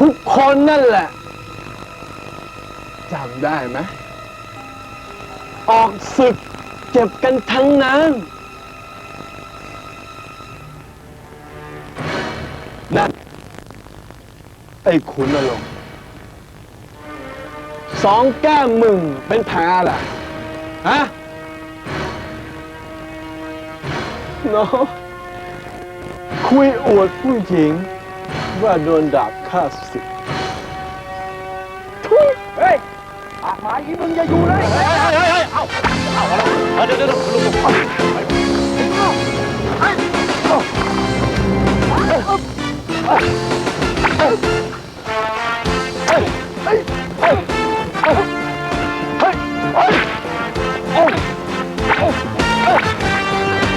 ทุกคนนั่นแหละจำได้ไหมออกศึกเจ็บกันทั้งนั้นนั่นไอ้ขุนนรงสองแก้มมึงเป็นแผลแหละฮะเนาะคุยอวดผู้หญิง ว่าโดนดาบฆ่าศึกเฮ้ยปากหมาอีมึงอย่าอยู่เลยเฮ้ยเฮ้ยเฮ้ยเอาเอาเอาเดี๋ยวเดี๋ยวเดี๋ยวลุง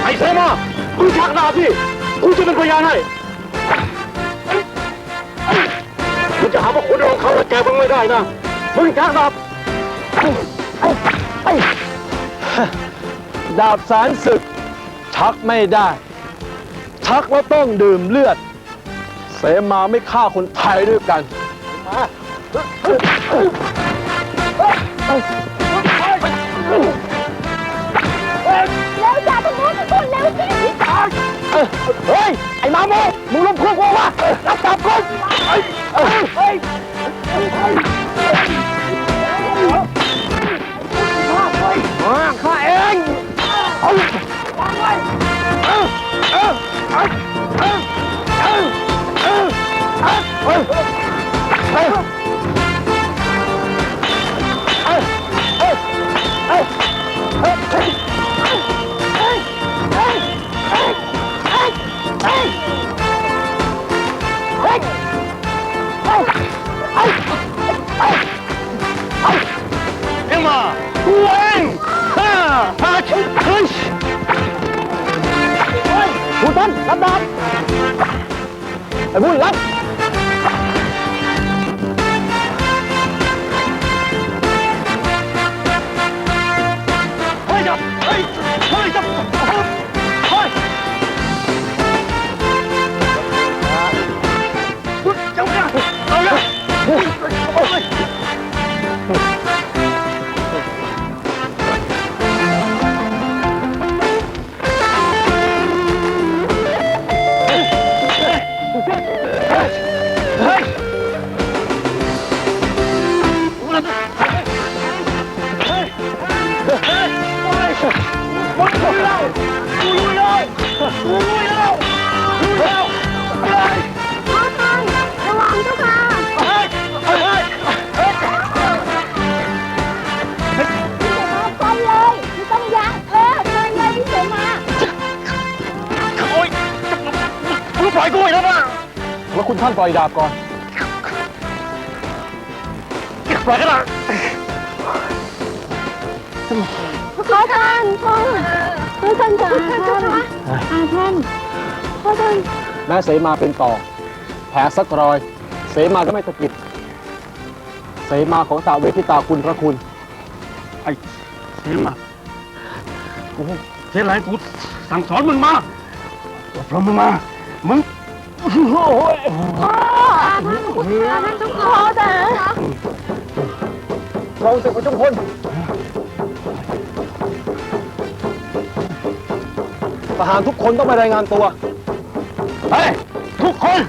ไอ้เสมามึงชักดาบพี่กูจะเป็นพยานให้ มึงจะหาว่าคนรองเขาและแกมึงไม่ได้นะ มึงชักดาบดาบสารศึก ชักไม่ได้ ชักแล้วต้องดื่มเลือด เสมาไม่ฆ่าคนไทยด้วยกันแล้ Mày vui lắm. Thôi giờ Thôi Thôi giờ Thôi Cháu ra. Cháu ra. Ôi ปล่อยกูไว้แล้วนะแล้วคุณท่านปล่อยดาบก่อนปล่อยกันละ พ่อท่านพ่อพ่อท่านจ๋าพ่อท่านอาท่านพ่อท่านแม้เสมาเป็นต่อ แผลสักรอย เสมาก็ไม่ตะกิด เสมาของตาเวทิตาคุณพระคุณ ไอ้เสียมากูเสียไรกูสั่งสอนมึงมาอบรมมึงมา มึงโอ้ยพ่ออาท่านอาท่านทุกพ่อจ๋าเราจะคุณจงพล หารทุกคนต้องไปรายงานตัว เฮ้ย ทุกคน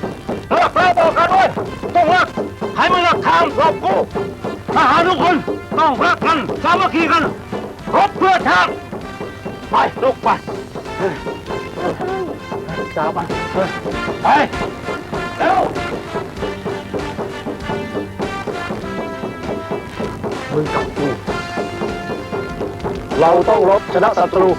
เลิกแล้วบอกกันด้วยต้องรักให้มึงรักทางรอบกูทหารทุกคนต้องรักกันสามัคคีกันรบเพื่อชาติไปลุกไปจ้าไปไปเร็วมึงกับกูเราต้องรบชนะศัตรู